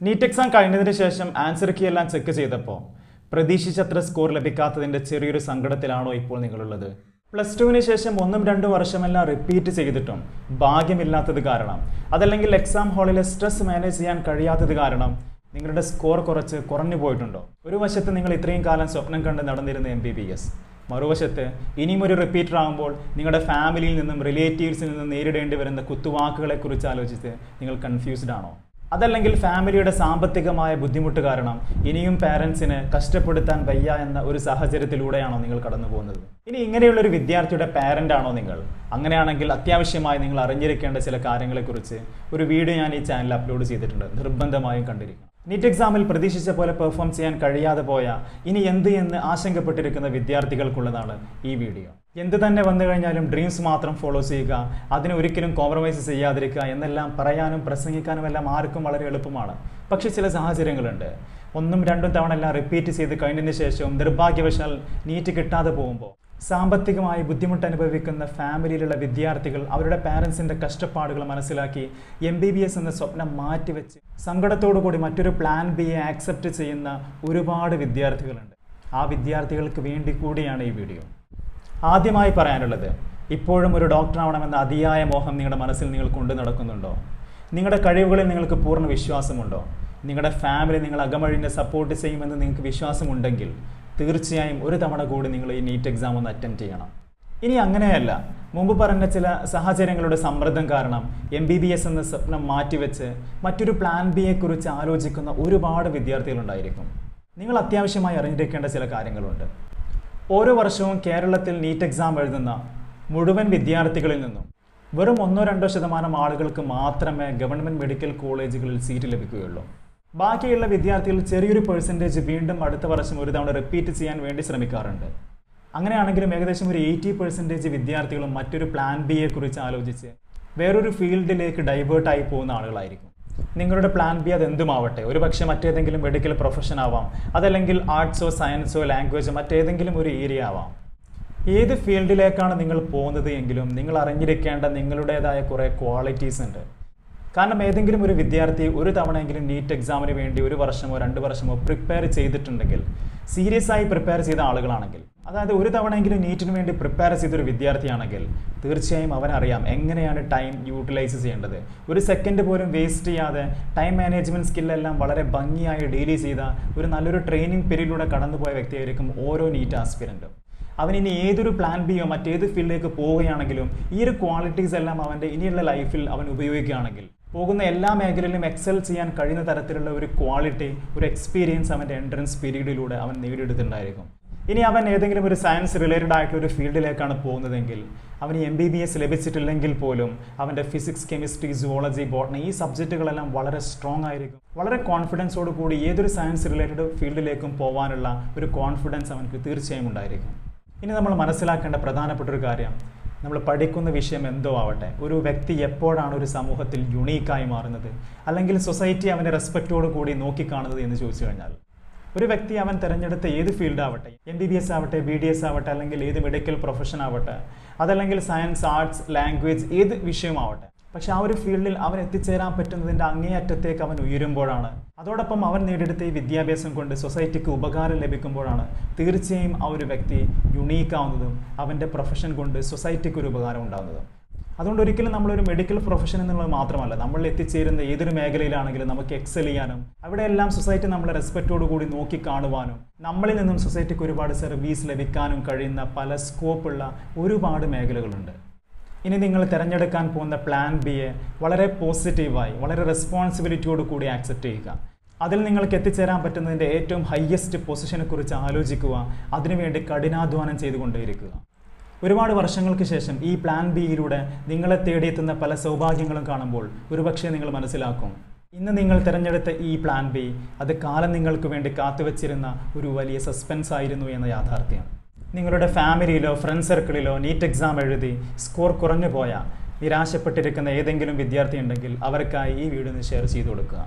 NEET exam കഴിഞ്ഞതിന് ശേഷം answer key എല്ലാം ചെക്ക് ചെയ്തപ്പോൾ പ്രതീക്ഷിച്ചത്ര സ്കോർ ലഭിക്കാത്തതിന്റെ ചെറിയൊരു സങ്കടത്തിലാണോ ഇപ്പോൾ നിങ്ങളുള്ളത്. പ്ലസ് ടുവിന് ശേഷം ഒന്നും രണ്ടും വർഷമെല്ലാം റിപ്പീറ്റ് ചെയ്തിട്ടും ഭാഗ്യമില്ലാത്തത് കാരണം അതല്ലെങ്കിൽ എക്സാം ഹാളിലെ സ്ട്രെസ് മാനേജ് ചെയ്യാൻ കഴിയാത്തത് കാരണം നിങ്ങളുടെ സ്കോർ കുറച്ച് കുറഞ്ഞു പോയിട്ടുണ്ടോ? ഒരു വശത്ത് നിങ്ങൾ ഇത്രയും കാലം സ്വപ്നം കണ്ട് നടന്നിരുന്ന എം ബി ബി എസ് മറുവശത്ത് ഇനിയും ഒരു റിപ്പീറ്റർ ആകുമ്പോൾ നിങ്ങളുടെ ഫാമിലിയിൽ നിന്നും റിലേറ്റീവ്സിൽ നിന്നും നേരിടേണ്ടി വരുന്ന കുത്തുവാക്കുകളെക്കുറിച്ച് ആലോചിച്ച് നിങ്ങൾ കൺഫ്യൂസ്ഡ് ആണോ? അതല്ലെങ്കിൽ ഫാമിലിയുടെ സാമ്പത്തികമായ ബുദ്ധിമുട്ട് കാരണം ഇനിയും പാരൻസിന് കഷ്ടപ്പെടുത്താൻ വയ്യ എന്ന ഒരു സാഹചര്യത്തിലൂടെയാണോ നിങ്ങൾ കടന്നു പോകുന്നത്? ഇനി ഇങ്ങനെയുള്ള ഒരു വിദ്യാർത്ഥിയുടെ പാരന്റ് ആണോ നിങ്ങൾ? അങ്ങനെയാണെങ്കിൽ അത്യാവശ്യമായി നിങ്ങൾ അറിഞ്ഞിരിക്കേണ്ട ചില കാര്യങ്ങളെക്കുറിച്ച് ഒരു വീഡിയോ ഞാൻ ഈ ചാനലിൽ അപ്ലോഡ് ചെയ്തിട്ടുണ്ട്. നിർബന്ധമായും കണ്ടിരിക്കണം. നീറ്റ് എക്സാമിൽ പ്രതീക്ഷിച്ച പോലെ പെർഫോം ചെയ്യാൻ കഴിയാതെ പോയ ഇനി എന്ത് എന്ന് ആശങ്കപ്പെട്ടിരിക്കുന്ന വിദ്യാർത്ഥികൾക്കുള്ളതാണ് ഈ വീഡിയോ. എന്ത് തന്നെ വന്നു കഴിഞ്ഞാലും ഡ്രീംസ് മാത്രം ഫോളോ ചെയ്യുക അതിനെ ഒരിക്കലും കോംപ്രമൈസ് ചെയ്യാതിരിക്കുക എന്നെല്ലാം പറയാനും പ്രസംഗിക്കാനും എല്ലാം ആർക്കും വളരെ എളുപ്പമാണ്. പക്ഷേ ചില സാഹചര്യങ്ങളുണ്ട്. ഒന്നും രണ്ടും തവണ എല്ലാം റിപ്പീറ്റ് ചെയ്ത് കഴിഞ്ഞതിന് ശേഷവും നിർഭാഗ്യവശാൽ നീറ്റ് കിട്ടാതെ പോകുമ്പോൾ സാമ്പത്തികമായി ബുദ്ധിമുട്ട് അനുഭവിക്കുന്ന ഫാമിലിയിലുള്ള വിദ്യാർത്ഥികൾ അവരുടെ പാരൻസിന്റെ കഷ്ടപ്പാടുകൾ മനസ്സിലാക്കി എം ബി ബി എസ് എന്ന സ്വപ്നം മാറ്റിവെച്ച് സങ്കടത്തോടു കൂടി മറ്റൊരു പ്ലാൻ ബിയെ ആക്സെപ്റ്റ് ചെയ്യുന്ന ഒരുപാട് വിദ്യാർത്ഥികളുണ്ട്. ആ വിദ്യാർത്ഥികൾക്ക് വേണ്ടി കൂടിയാണ് ഈ വീഡിയോ ആദ്യമായി പറയാനുള്ളത് ഇപ്പോഴും ഒരു ഡോക്ടറാവണമെന്ന അതിയായ മോഹം നിങ്ങളുടെ മനസ്സിൽ നിങ്ങൾ കൊണ്ടു നടക്കുന്നുണ്ടോ? നിങ്ങളുടെ കഴിവുകളിൽ നിങ്ങൾക്ക് പൂർണ വിശ്വാസമുണ്ടോ? നിങ്ങളുടെ ഫാമിലി നിങ്ങൾ അകമഴിഞ്ഞ് സപ്പോർട്ട് ചെയ്യുമെന്ന് നിങ്ങൾക്ക് വിശ്വാസമുണ്ടെങ്കിൽ തീർച്ചയായും ഒരു തവണ കൂടി നിങ്ങൾ ഈ നീറ്റ് എക്സാം ഒന്ന് അറ്റൻഡ് ചെയ്യണം. ഇനി അങ്ങനെയല്ല മുമ്പ് പറഞ്ഞ ചില സാഹചര്യങ്ങളുടെ സമ്മർദ്ദം കാരണം എം ബി ബി എസ് എന്ന സ്വപ്നം മാറ്റിവെച്ച് മറ്റൊരു പ്ലാൻ ബിയെക്കുറിച്ച് ആലോചിക്കുന്ന ഒരുപാട് വിദ്യാർത്ഥികളുണ്ടായിരിക്കും നിങ്ങൾ അത്യാവശ്യമായി അറിഞ്ഞിരിക്കേണ്ട ചില കാര്യങ്ങളുണ്ട്. ഓരോ വർഷവും കേരളത്തിൽ നീറ്റ് എക്സാം എഴുതുന്ന മുഴുവൻ വിദ്യാർത്ഥികളിൽ നിന്നും വെറും ഒന്നോ രണ്ടോ ശതമാനം ആളുകൾക്ക് മാത്രമേ ഗവൺമെന്റ് മെഡിക്കൽ കോളേജുകളിൽ സീറ്റ് ലഭിക്കുകയുള്ളൂ. ബാക്കിയുള്ള വിദ്യാർത്ഥികൾ ചെറിയൊരു പെർസെന്റേജ് വീണ്ടും അടുത്ത വർഷം ഒരു തവണ റിപ്പീറ്റ് ചെയ്യാൻ വേണ്ടി ശ്രമിക്കാറുണ്ട്. അങ്ങനെയാണെങ്കിലും ഏകദേശം ഒരു എയ്റ്റി പെർസെന്റേജ് വിദ്യാർത്ഥികളും മറ്റൊരു പ്ലാൻ ബിയെ കുറിച്ച് ആലോചിച്ച് വേറൊരു ഫീൽഡിലേക്ക് ഡൈവേർട്ടായി പോകുന്ന ആളുകളായിരിക്കും. നിങ്ങളുടെ പ്ലാൻ ബി അത് എന്തുമാവട്ടെ ഒരു മറ്റേതെങ്കിലും മെഡിക്കൽ പ്രൊഫഷൻ ആവാം. അതല്ലെങ്കിൽ ആർട്സോ സയൻസോ ലാംഗ്വേജോ മറ്റേതെങ്കിലും ഒരു ഏരിയ ആവാം. ഏത് ഫീൽഡിലേക്കാണ് നിങ്ങൾ പോകുന്നത് എങ്കിലും നിങ്ങൾ അറിഞ്ഞിരിക്കേണ്ട നിങ്ങളുടേതായ കുറേ ക്വാളിറ്റീസ് ഉണ്ട്. കാരണം ഏതെങ്കിലും ഒരു വിദ്യാർത്ഥി ഒരു തവണയെങ്കിലും നീറ്റ് എക്സാമിന് വേണ്ടി ഒരു വർഷമോ രണ്ട് വർഷമോ പ്രിപ്പയർ ചെയ്തിട്ടുണ്ടെങ്കിൽ സീരിയസ് ആയി പ്രിപ്പയർ ചെയ്ത ആളുകളാണെങ്കിൽ അതായത് ഒരു തവണയെങ്കിലും നീറ്റിന് വേണ്ടി പ്രിപ്പയർ ചെയ്തൊരു വിദ്യാർത്ഥിയാണെങ്കിൽ തീർച്ചയായും അവനറിയാം എങ്ങനെയാണ് ടൈം യൂട്ടിലൈസ് ചെയ്യേണ്ടത്. ഒരു സെക്കൻഡ് പോലും വേസ്റ്റ് ചെയ്യാതെ ടൈം മാനേജ്മെന്റ് സ്കില്ലെല്ലാം വളരെ ഭംഗിയായി ഡീൽ ചെയ്ത ഒരു നല്ലൊരു ട്രെയിനിങ് പീരീഡിലൂടെ കടന്നുപോയ വ്യക്തിയായിരിക്കും ഓരോ നീറ്റ് ആസ്പിരന്റും അവൻ ഇനി ഏതൊരു പ്ലാൻ ബിയോ മറ്റേത് ഫീൽഡിലേക്ക് പോവുകയാണെങ്കിലും ഈ ഒരു ക്വാളിറ്റീസ് എല്ലാം അവന്റെ ഇനിയുള്ള ലൈഫിൽ അവൻ ഉപയോഗിക്കുകയാണെങ്കിൽ പോകുന്ന എല്ലാ മേഖലയിലും എക്സൽ ചെയ്യാൻ കഴിയുന്ന തരത്തിലുള്ള ഒരു ക്വാളിറ്റി ഒരു എക്സ്പീരിയൻസ് അവന്റെ എൻട്രൻസ് പീരീഡിലൂടെ അവൻ നേടിയെടുത്തിട്ടുണ്ടായിരിക്കും. ഇനി അവൻ ഏതെങ്കിലും ഒരു സയൻസ് റിലേറ്റഡ് ആയിട്ടുള്ള ഒരു ഫീൽഡിലേക്കാണ് പോകുന്നതെങ്കിൽ അവന് എം ബി ബി എസ് ലഭിച്ചിട്ടില്ലെങ്കിൽ പോലും അവന്റെ ഫിസിക്സ് കെമിസ്ട്രി സുവോളജി ബോട്ടണി ഈ സബ്ജക്റ്റുകളെല്ലാം വളരെ സ്ട്രോങ് ആയിരിക്കും. വളരെ കോൺഫിഡൻസോട് കൂടി ഏതൊരു സയൻസ് റിലേറ്റഡ് ഫീൽഡിലേക്കും പോകാനുള്ള ഒരു കോൺഫിഡൻസ് അവനക്ക് തീർച്ചയായും ഉണ്ടായിരിക്കും. ഇനി നമ്മൾ മനസ്സിലാക്കേണ്ട പ്രധാനപ്പെട്ട ഒരു കാര്യം നമ്മൾ പഠിക്കുന്ന വിഷയം എന്തോ ആവട്ടെ. ഒരു വ്യക്തി എപ്പോഴാണ് ഒരു സമൂഹത്തിൽ യുണീക്കായി മാറുന്നത്? അല്ലെങ്കിൽ സൊസൈറ്റി അവന്റെ റെസ്പെക്റ്റോട് കൂടി നോക്കിക്കാണുന്നത് എന്ന് ചോദിച്ചു കഴിഞ്ഞാൽ ഒരു വ്യക്തി അവൻ തിരഞ്ഞെടുത്ത ഏത് ഫീൽഡ് ആവട്ടെ എം ബി ബി എസ് ആവട്ടെ ബി ഡി എസ് ആവട്ടെ അല്ലെങ്കിൽ ഏത് മെഡിക്കൽ പ്രൊഫഷൻ ആവട്ടെ അതല്ലെങ്കിൽ സയൻസ് ആർട്സ് ലാംഗ്വേജ് ഏത് വിഷയമാവട്ടെ പക്ഷെ ആ ഒരു ഫീൽഡിൽ അവൻ എത്തിച്ചേരാൻ പറ്റുന്നതിന്റെ അങ്ങേയറ്റത്തേക്ക് അവൻ ഉയരുമ്പോഴാണ്. അതോടൊപ്പം അവൻ നേടിയെടുത്ത ഈ വിദ്യാഭ്യാസം കൊണ്ട് സൊസൈറ്റിക്ക് ഉപകാരം ലഭിക്കുമ്പോഴാണ് തീർച്ചയായും ആ ഒരു വ്യക്തി യുണീക്ക് ആവുന്നതും അവന്റെ പ്രൊഫഷൻ കൊണ്ട് സൊസൈറ്റിക്ക് ഒരു ഉപകാരം ഉണ്ടാകുന്നതും അതുകൊണ്ട് ഒരിക്കലും നമ്മളൊരു മെഡിക്കൽ പ്രൊഫഷൻ എന്നുള്ളത് മാത്രമല്ല നമ്മൾ എത്തിച്ചേരുന്ന ഏതൊരു മേഖലയിലാണെങ്കിലും നമുക്ക് എക്സൽ ചെയ്യാനും അവിടെയെല്ലാം സൊസൈറ്റി നമ്മളെ റെസ്പെക്റ്റോട് കൂടി നോക്കി കാണുവാനും നമ്മളിൽ നിന്നും സൊസൈറ്റിക്ക് ഒരുപാട് സർവീസ് ലഭിക്കാനും കഴിയുന്ന പല സ്കോപ്പുള്ള ഒരുപാട് മേഖലകളുണ്ട്. ഇനി നിങ്ങൾ തിരഞ്ഞെടുക്കാൻ പോകുന്ന പ്ലാൻ ബിയെ വളരെ പോസിറ്റീവായി വളരെ റെസ്പോൺസിബിലിറ്റിയോട് കൂടി ആക്സെപ്റ്റ് ചെയ്യുക. അതിൽ നിങ്ങൾക്ക് എത്തിച്ചേരാൻ പറ്റുന്നതിന്റെ ഏറ്റവും ഹയ്യസ്റ്റ് പൊസിഷനെ കുറിച്ച് ആലോചിക്കുക. അതിനുവേണ്ടി കഠിനാധ്വാനം ചെയ്തുകൊണ്ടേയിരിക്കുക. ഒരുപാട് വർഷങ്ങൾക്ക് ശേഷം ഈ പ്ലാൻ ബിയിലൂടെ നിങ്ങളെ തേടിയെത്തുന്ന പല സൗഭാഗ്യങ്ങളും കാണുമ്പോൾ ഒരുപക്ഷെ നിങ്ങൾ മനസ്സിലാക്കും. ഇന്ന് നിങ്ങൾ തിരഞ്ഞെടുത്ത ഈ പ്ലാൻ ബി അത് കാലം നിങ്ങൾക്ക് വേണ്ടി കാത്തുവച്ചിരുന്ന ഒരു വലിയ സസ്പെൻസ് ആയിരുന്നു എന്ന യാഥാർത്ഥ്യം. നിങ്ങളുടെ ഫാമിലിയിലോ ഫ്രണ്ട് സർക്കിളിലോ നീറ്റ് എക്സാം എഴുതി സ്കോർ കുറഞ്ഞു പോയ നിരാശപ്പെട്ടിരിക്കുന്ന ഏതെങ്കിലും വിദ്യാർത്ഥി ഉണ്ടെങ്കിൽ അവർക്കായി ഈ വീഡിയോ ഷെയർ ചെയ്തു കൊടുക്കുക.